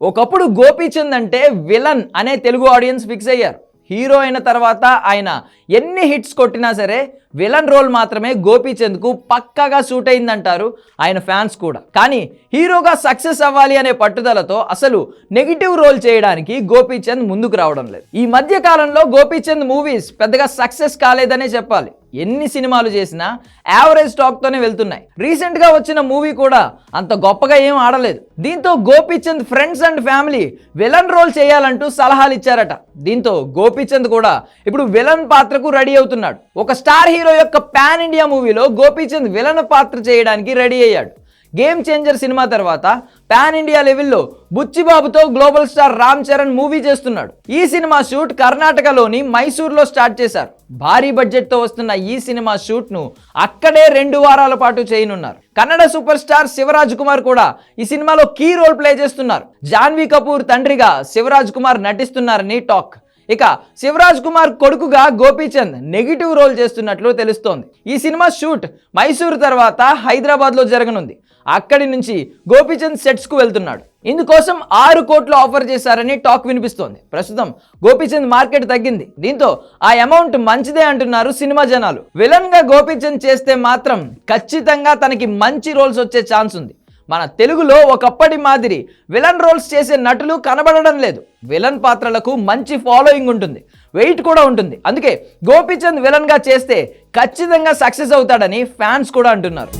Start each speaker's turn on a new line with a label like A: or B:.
A: ఒకప్పుడు గోపీచంద్ అంటే విలన్ అనే తెలుగు ఆడియన్స్ ఫిక్స్ అయ్యారు. హీరో అయిన తర్వాత ఆయన ఎన్ని హిట్స్ కొట్టినా సరే విలన్ రోల్ మాత్రమే గోపీచంద్కు పక్కాగా సూట్ అయిందంటారు ఆయన ఫ్యాన్స్ కూడా. కానీ హీరోగా సక్సెస్ అవ్వాలి అనే పట్టుదలతో అసలు నెగిటివ్ రోల్ చేయడానికి గోపీచంద్ ముందుకు రావడం లేదు. ఈ మధ్య కాలంలో గోపీచంద్ మూవీస్ పెద్దగా సక్సెస్ కాలేదనే చెప్పాలి. ఎన్ని సినిమాలు చేసినా యావరేజ్ టాక్తోనే వెళ్తున్నాయి. రీసెంట్గా వచ్చిన మూవీ కూడా అంత గొప్పగా ఏం ఆడలేదు. దీంతో Gopichand friends and family villain role చేయాలంటూ సలహాలు ఇచ్చారట. దీంతో గోపీచంద్ కూడా ఇప్పుడు విలన్ పాత్రకు రెడీ అవుతున్నాడు. ఒక స్టార్ హీరో యొక్క పాన్ ఇండియా మూవీలో గోపీచంద్ విలన్ పాత్ర చేయడానికి రెడీ అయ్యాడు. గేమ్ చేంజర్ సినిమా తర్వాత పాన్ ఇండియా లెవెల్లో బుచ్చిబాబుతో global star Ram Charan movie చేస్తున్నాడు. ఈ సినిమా షూట్ కర్ణాటకలోని మైసూర్లో స్టార్ట్ చేశారు. భారీ బడ్జెట్తో వస్తున్న ఈ సినిమా షూట్ను అక్కడే రెండు వారాల పాటు చేయనున్నారు. కన్నడ సూపర్ స్టార్ శివరాజ్ కుమార్ కూడా ఈ సినిమాలో కీ రోల్ ప్లే చేస్తున్నారు. జాన్వీ కపూర్ తండ్రిగా శివరాజ్ కుమార్ నటిస్తున్నారని టాక్. ఇక శివరాజ్ కుమార్ కొడుకుగా గోపీచంద్ నెగిటివ్ రోల్ చేస్తున్నట్లు తెలుస్తోంది. ఈ సినిమా షూట్ మైసూరు తర్వాత హైదరాబాద్లో జరగనుంది. అక్కడి నుంచి గోపీచంద్ సెట్స్కు వెళ్తున్నాడు. ఇందుకోసం ఆరు కోట్లు ఆఫర్ చేశారని టాక్ వినిపిస్తోంది. ప్రస్తుతం గోపీచంద్ మార్కెట్ తగ్గింది. దీంతో ఆ అమౌంట్ మంచిదే అంటున్నారు సినిమా జనాలు. విలన్గా గోపీచంద్ చేస్తే మాత్రం ఖచ్చితంగా తనకి మంచి రోల్స్ వచ్చే ఛాన్స్ ఉంది. మన తెలుగులో ఒకప్పటి మాదిరి విలన్ రోల్స్ చేసే నటులు కనబడడం లేదు. విలన్ పాత్రలకు మంచి ఫాలోయింగ్ ఉంటుంది. వెయిట్ కూడా ఉంటుంది. అందుకే గోపీచంద్ విలన్గా చేస్తే ఖచ్చితంగా సక్సెస్ అవుతాడని ఫ్యాన్స్ కూడా అంటున్నారు.